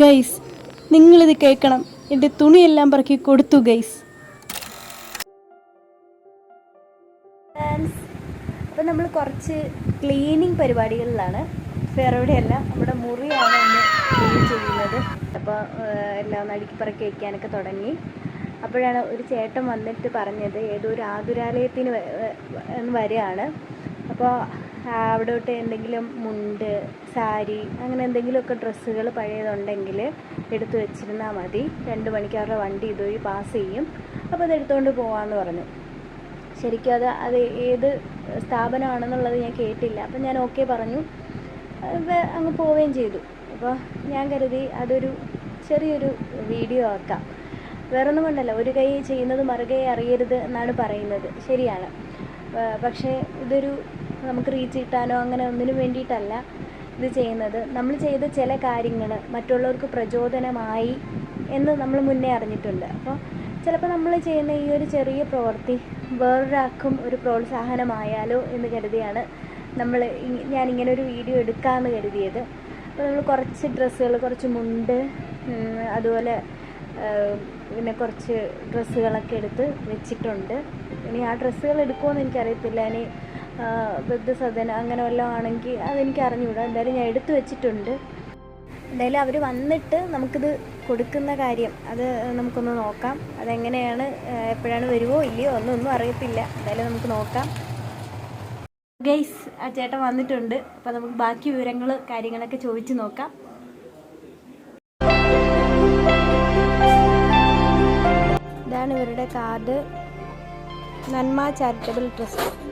Guys നിങ്ങളിത് കേൾക്കണം. എന്റെ തുണിയെല്ലാം പറക്കി കൊടുത്തു ഗൈസ് അപ്പം നമ്മൾ കുറച്ച് ക്ലീനിങ് പരിപാടികളിലാണ്. വേറെ എവിടെയല്ല നമ്മുടെ മുറിയാണ് ഒന്ന് ക്ലീൻ ചെയ്യുന്നത്. അപ്പോൾ എല്ലാം ഒന്ന് അടുക്കി പറക്കി വയ്ക്കാനൊക്കെ തുടങ്ങി. അപ്പോഴാണ് ഒരു ചേട്ടൻ വന്നിട്ട് പറഞ്ഞത് ഏതോ ഒരു ആതുരാലയത്തിന് വ- വ- വരികയാണ് അപ്പോൾ അവിടോട്ട് എന്തെങ്കിലും മുണ്ട് സാരി അങ്ങനെ എന്തെങ്കിലുമൊക്കെ ഡ്രസ്സുകൾ പഴയതുണ്ടെങ്കിൽ എടുത്തു വെച്ചിരുന്നാൽ മതി. രണ്ട് മണിക്ക് അവരുടെ വണ്ടി ഇതുവഴി പാസ് ചെയ്യും. അപ്പോൾ അത് എടുത്തുകൊണ്ട് പോകാമെന്ന് പറഞ്ഞു. ശരിക്കും അത് അത് ഏത് സ്ഥാപനമാണെന്നുള്ളത് ഞാൻ കേട്ടില്ല. അപ്പം ഞാൻ ഓക്കെ പറഞ്ഞു. അങ്ങ് പോവുകയും ചെയ്തു. അപ്പോൾ ഞാൻ കരുതി അതൊരു ചെറിയൊരു വീഡിയോ ആക്കാം. വേറൊന്നും കൊണ്ടല്ല ഒരു കൈ ചെയ്യുന്നത് മറുകൈ അറിയരുത് എന്നാണ് പറയുന്നത്. ശരിയാണ്. പക്ഷേ ഇതൊരു നമുക്ക് റീച്ച് കിട്ടാനോ അങ്ങനെ ഒന്നിനും വേണ്ടിയിട്ടല്ല ഇത് ചെയ്യുന്നത്. നമ്മൾ ചെയ്ത ചില കാര്യങ്ങൾ മറ്റുള്ളവർക്ക് പ്രചോദനമായി എന്ന് നമ്മൾ മുന്നേ അറിഞ്ഞിട്ടുണ്ട്. അപ്പോൾ ചിലപ്പോൾ നമ്മൾ ചെയ്യുന്ന ഈ ഒരു ചെറിയ പ്രവൃത്തി വേറൊരാൾക്കും ഒരു പ്രോത്സാഹനമായാലോ എന്ന് കരുതിയാണ് നമ്മൾ ഞാൻ ഇങ്ങനെ ഒരു വീഡിയോ എടുക്കാമെന്ന് കരുതിയത്. അപ്പോൾ നമ്മൾ കുറച്ച് ഡ്രസ്സുകൾ കുറച്ച് മുണ്ട് അതുപോലെ പിന്നെ കുറച്ച് ഡ്രസ്സുകളൊക്കെ എടുത്ത് വെച്ചിട്ടുണ്ട്. ഇനി ആ ഡ്രസ്സുകൾ എടുക്കുമോയെന്ന് എനിക്കറിയത്തില്ല. ഇനി വൃദ്ധസദന അങ്ങനെ വല്ലതും ആണെങ്കിൽ അതെനിക്ക് അറിഞ്ഞുകൂടാ. എന്തായാലും ഞാൻ എടുത്തു വെച്ചിട്ടുണ്ട്. എന്തായാലും അവർ വന്നിട്ട് നമുക്കിത് കൊടുക്കുന്ന കാര്യം അത് നമുക്കൊന്ന് നോക്കാം. അതെങ്ങനെയാണ് എപ്പോഴാണ് വരുമോ ഇല്ലയോ ഒന്നും ഒന്നും അറിയത്തില്ല. എന്തായാലും നമുക്ക് നോക്കാം. ഗൈസ് ആ ചേട്ടൻ വന്നിട്ടുണ്ട്. അപ്പോൾ നമുക്ക് ബാക്കി വിവരങ്ങൾ കാര്യങ്ങളൊക്കെ ചോദിച്ച് നോക്കാം. ഇതാണ് ഇവരുടെ കാർഡ്. നന്മ ചാരിറ്റബിൾ ട്രസ്റ്റ്.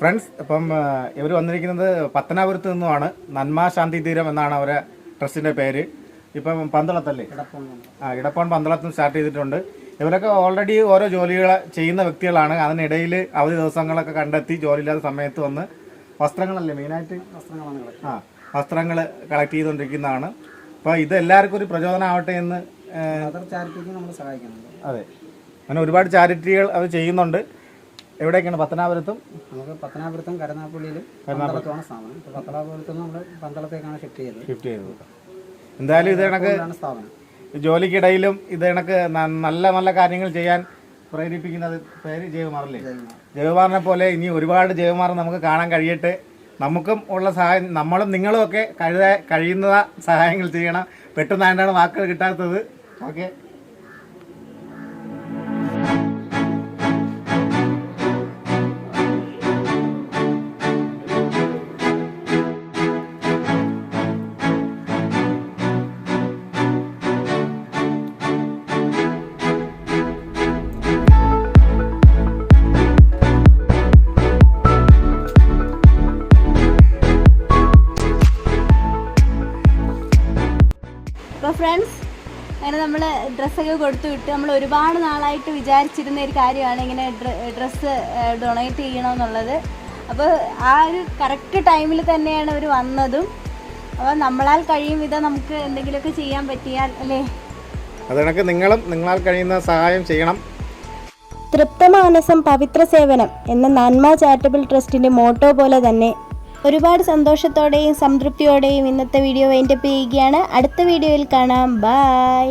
ഫ്രണ്ട്സ് ഇപ്പം ഇവർ വന്നിരിക്കുന്നത് പത്തനാപുരത്ത് നിന്നുമാണ്. നന്മ ശാന്തി തീരം എന്നാണ് അവരെ ട്രസ്റ്റിന്റെ പേര്. ഇപ്പം പന്തളത്തല്ലേ? ആ ഇടപ്പോൺ പന്തളത്ത് സ്റ്റാർട്ട് ചെയ്തിട്ടുണ്ട്. ഇവരൊക്കെ ഓൾറെഡി ഓരോ ജോലികൾ ചെയ്യുന്ന വ്യക്തികളാണ്. അതിനിടയിൽ അവധി ദിവസങ്ങളൊക്കെ കണ്ടെത്തി ജോലിയില്ലാത്ത സമയത്ത് വന്ന് വസ്ത്രങ്ങളല്ലേ മെയിനായിട്ട്? ആ വസ്ത്രങ്ങൾ കളക്ട് ചെയ്തുകൊണ്ടിരിക്കുന്നതാണ് അപ്പോൾ ഇത് എല്ലാവർക്കും ഒരു പ്രചോദനമാവട്ടെ എന്ന് ചാരിറ്റിക്ക് നമ്മൾ സഹായിക്കുന്നുണ്ട്. അതെ. അങ്ങനെ ഒരുപാട് ചാരിറ്റികൾ അത് ചെയ്യുന്നുണ്ട്. എവിടെയൊക്കെയാണ്? പത്തനാപുരത്തും? നമുക്ക് പത്തനാപുരത്തും കരുനാപ്പള്ളിയിലും പന്തളത്തുമാണ് സ്ഥാപനം. ഇപ്പോൾ പത്തനാപുരത്ത് നമ്മൾ പന്തളത്തേക്കാണ് ഷിഫ്റ്റ് ചെയ്തത്. ഷിഫ്റ്റ് ചെയ്തത്. എന്തായാലും ഇത് കണക്ക് സ്ഥാപനം. ജോലിക്കിടയിലും ഇത് കണക്ക് നല്ല നല്ല കാര്യങ്ങൾ ചെയ്യാൻ പ്രേരിപ്പിക്കുന്നത് പേര് ജയകുമാറല്ലേ ജയകുമാറിനെ പോലെ ഇനി ഒരുപാട് ജയകുമാർ നമുക്ക് കാണാൻ കഴിയട്ടെ. നമുക്കും ഉള്ള സഹായം നമ്മളും നിങ്ങളും ഒക്കെ കഴിയ കഴിയുന്ന സഹായങ്ങൾ ചെയ്യണം. പെട്ടെന്ന് അതിന്റെ വാക്കുകൾ കിട്ടാത്തത്. ഓക്കെ. ഫ്രണ്ട്സ് അങ്ങനെ നമ്മൾ ഡ്രസ്സൊക്കെ കൊടുത്തു വിട്ട് നമ്മൾ ഒരുപാട് നാളായിട്ട് വിചാരിച്ചിരുന്ന ഒരു കാര്യമാണ് ഇങ്ങനെ ഡ്രസ്സ് ഡൊണേറ്റ് ചെയ്യണമെന്നുള്ളത് അപ്പോൾ ആ ഒരു കറക്റ്റ് ടൈമിൽ തന്നെയാണ് അവർ വന്നതും. അപ്പോൾ നമ്മളാൽ കഴിയും വിധം നമുക്ക് എന്തെങ്കിലുമൊക്കെ ചെയ്യാൻ പറ്റിയാൽ അല്ലേ? അത് നിങ്ങളും നിങ്ങളാൽ കഴിയുന്ന സഹായം ചെയ്യണം. തൃപ്തമാനസം പവിത്ര സേവനം എന്ന നന്മ ചാരിറ്റബിൾ ട്രസ്റ്റിന്റെ മോട്ടോ പോലെ തന്നെ ഒരുപാട് സന്തോഷത്തോടെയും സംതൃപ്തിയോടെയും ഇന്നത്തെ വീഡിയോ വൈൻഡപ്പ് ചെയ്യുകയാണ്. അടുത്ത വീഡിയോയിൽ കാണാം. ബൈ